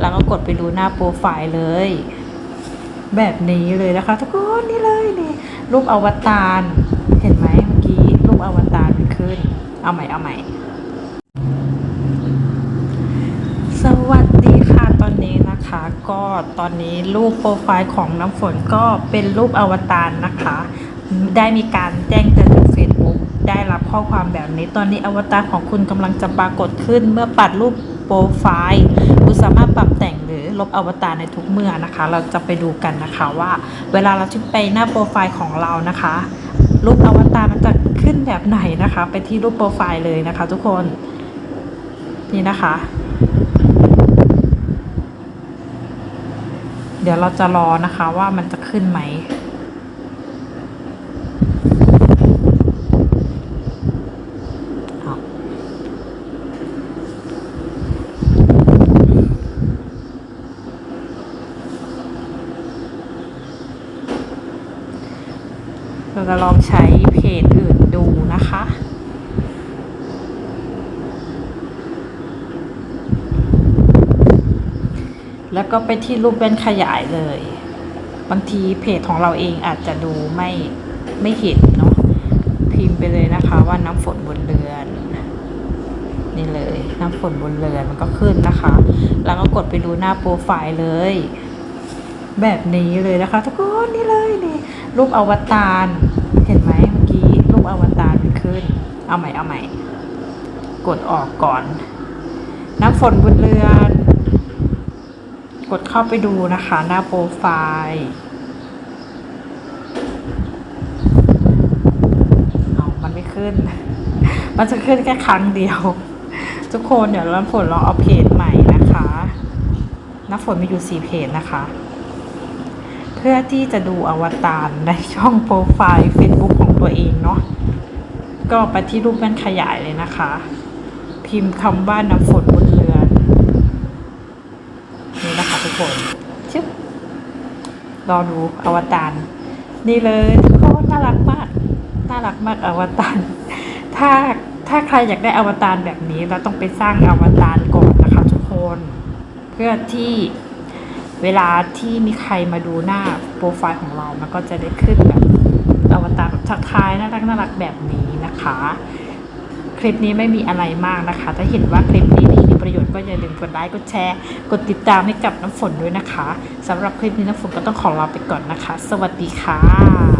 แล้วก็กดไปดูหน้าโปรไฟล์เลย แบบนี้เลยนะคะ ทุกคนนี่เลยนี่รูปอวตารเห็นไหมเมื่อกี้รูปอวตารมันขึ้น เอาใหม่เอาใหม่ สวัสดีค่ะตอนนี้นะคะ ก็ตอนนี้รูปโปรไฟล์ของน้ำฝนก็เป็นรูปอวตารนะคะ ได้มีการแจ้งเตือนจาก Facebook ได้รับข้อความแบบนี้ ตอนนี้อวตารของคุณกำลังจะปรากฏขึ้นเมื่อปัดรูป ปรไฟล์คุณสามารถปรับแต่งหรือลบอวตารในทุกเมื่อนะคะ เราจะไปดูกันนะคะว่า เวลาเราที่ไปหน้าโปรไฟล์ของเรานะคะ รูปอวตารมันจะขึ้นแบบไหนนะคะ ไปที่รูปโปรไฟล์เลยนะคะ ทุกคนนี่นะคะ เดี๋ยวเราจะรอนะคะว่ามันจะขึ้นไหม เราจะลองใช้เพจอื่นดูนะคะ แล้วก็ไปที่รูปแว่นขยายเลย บางทีเพจของเราเองอาจจะดูไม่ไม่เห็นเนาะ พิมพ์ไปเลยนะคะว่าน้ำฝนบนเรือนนี่เลยน้ำฝนบนเรือนมันก็ขึ้นนะคะ แล้วก็กดไปดูหน้าโปรไฟล์เลย แบบนี้เลยนะคะ ทุกคนนี่เลยนี่รูปอวตารเห็นไหมเมื่อกี้รูปอวตารมันขึ้น เอาใหม่เอาใหม่ กดออกก่อน น้ำฝนบนเรือน กดเข้าไปดูนะคะ หน้าโปรไฟล์เอามันไม่ขึ้น มันจะขึ้นแค่ครั้งเดียว ทุกคนเดี๋ยวน้ำฝนลองเอาเพจใหม่นะคะน้ำฝนมีอยู่สี่เพจนะคะ เพื่อที่จะดูอวตารในช่องโปรไฟล์ Facebook ของตัวเองเนาะก็ไปที่รูปแว่นขยายเลยนะคะ พิมพ์คำว่าน้ำฝนบนเรือนนี่นะคะทุกคนชึบรอดูอวตารนี่เลยทุกคนน่ารักมากน่ารักมากอวตารถ้าถ้าใครอยากได้อวตารแบบนี้เราต้องไปสร้างอวตารก่อนนะคะทุกคน เพื่อที่ เวลาที่มีใครมาดูหน้าโปรไฟล์ของเรา มันก็จะได้ขึ้นแบบอวตารแบบทักทายน่ารักน่ารักแบบนี้นะคะ คลิปนี้ไม่มีอะไรมากนะคะ ถ้าเห็นว่าคลิปนี้ดีมีประโยชน์ก็อย่าลืมกดไลค์กดแชร์ กดติดตามให้กับน้ำฝนด้วยนะคะสำหรับคลิปนี้น้ำฝนก็ต้องขอลาไปก่อนนะคะ สวัสดีค่ะ